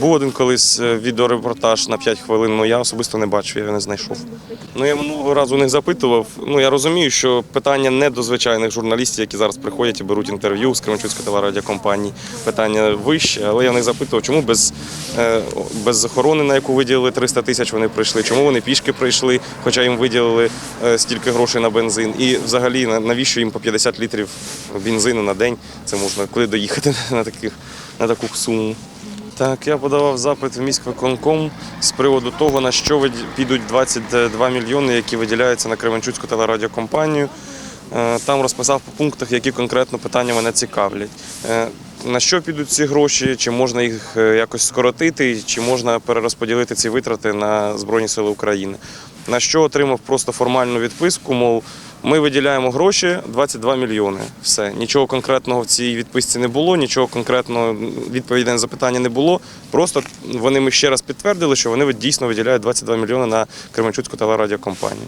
Був один колись е, відеорепортаж на 5 хвилин, але я особисто не бачив, я його не знайшов. Ну я минулого разу них запитував. Ну я розумію, що питання не до звичайних журналістів, які зараз приходять і беруть інтерв'ю з Кременчуцької телерадіокомпанії. Питання вище, але я них запитував, чому без, е, без охорони, на яку виділили 300 тисяч, вони прийшли, чому вони пішки прийшли, хоча їм виділили е, стільки грошей на бензин. І взагалі навіщо їм по 50 літрів бензину на день? Це можна куди доїхати на таких на таку суму. Так, я подавав запит в міськвиконком з приводу того, на що підуть 22 мільйони, які виділяються на Кременчуцьку телерадіокомпанію. Е, Там розписав по пунктах, які конкретно питання мене цікавлять. Е, На що підуть ці гроші, чи можна їх е, якось скоротити, чи можна перерозподілити ці витрати на Збройні Сили України. На що отримав просто формальну відписку, мов ми виділяємо гроші 22 мільйони. Все, нічого конкретного в цій відписці не було, нічого конкретного відповідей на запитання не було. Просто вони ми ще раз підтвердили, що вони дійсно виділяють 22 мільйони на Кременчуцьку телерадіокомпанію.